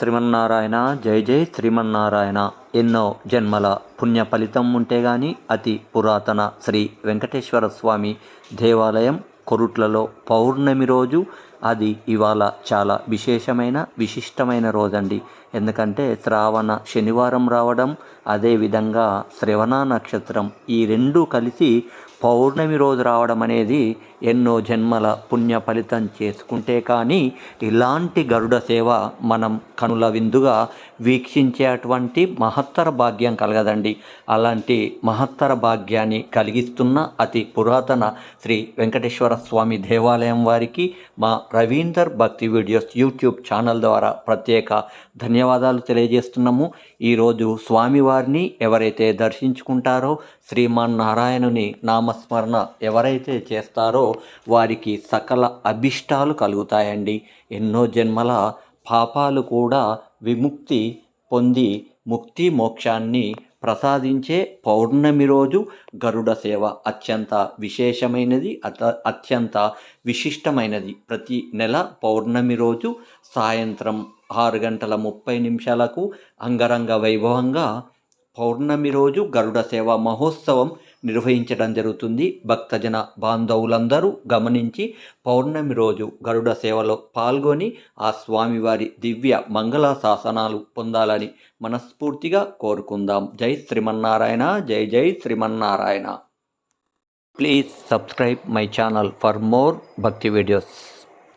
శ్రీమన్నారాయణ జై జై శ్రీమన్నారాయణ. ఎన్నో జన్మల పుణ్య ఫలితం ఉంటే గాని అతి పురాతన శ్రీ వెంకటేశ్వర స్వామి దేవాలయం కొరుట్లలో పౌర్ణమి రోజు. అది ఇవాళ చాలా విశేషమైన విశిష్టమైన రోజండి. ఎందుకంటే శ్రావణ శనివారం రావడం అదేవిధంగా శ్రవణ నక్షత్రం ఈ రెండు కలిసి పౌర్ణమి రోజు రావడం అనేది ఎన్నో జన్మల పుణ్య ఫలితం చేసుకుంటే కానీ ఇలాంటి గరుడ సేవ మనం కనుల విందుగా వీక్షించేటువంటి మహత్తర భాగ్యం కలగదండి. అలాంటి మహత్తర భాగ్యాన్ని కలిగిస్తున్న అతి పురాతన శ్రీ వెంకటేశ్వర స్వామి దేవాలయం వారికి మా రవీందర్ భక్తి వీడియోస్ యూట్యూబ్ ఛానల్ ద్వారా ప్రత్యేక ధన్యవాదాలు తెలియజేస్తున్నాము. ఈరోజు స్వామివారిని ఎవరైతే దర్శించుకుంటారో శ్రీమా నారాయణుని నామ నామస్మరణ ఎవరైతే చేస్తారో వారికి సకల అభిష్టాలు కలుగుతాయండి. ఎన్నో జన్మల పాపాలు కూడా విముక్తి పొంది ముక్తి మోక్షాన్ని ప్రసాదించే పౌర్ణమి రోజు గరుడ సేవ అత్యంత విశేషమైనది అత అత్యంత విశిష్టమైనది. ప్రతి నెల పౌర్ణమి రోజు సాయంత్రం ఆరు గంటల ముప్పై నిమిషాలకు అంగరంగ వైభవంగా పౌర్ణమి రోజు గరుడ సేవ మహోత్సవం నిర్వహించడం జరుగుతుంది. భక్తజన బాంధవులందరూ గమనించి పౌర్ణమి రోజు గరుడ సేవలో పాల్గొని ఆ స్వామివారి దివ్య మంగళ శాసనాలు పొందాలని మనస్ఫూర్తిగా కోరుకుందాం. జై శ్రీమన్నారాయణ జై జై Shriman Narayana. Please subscribe my channel for more bhakti videos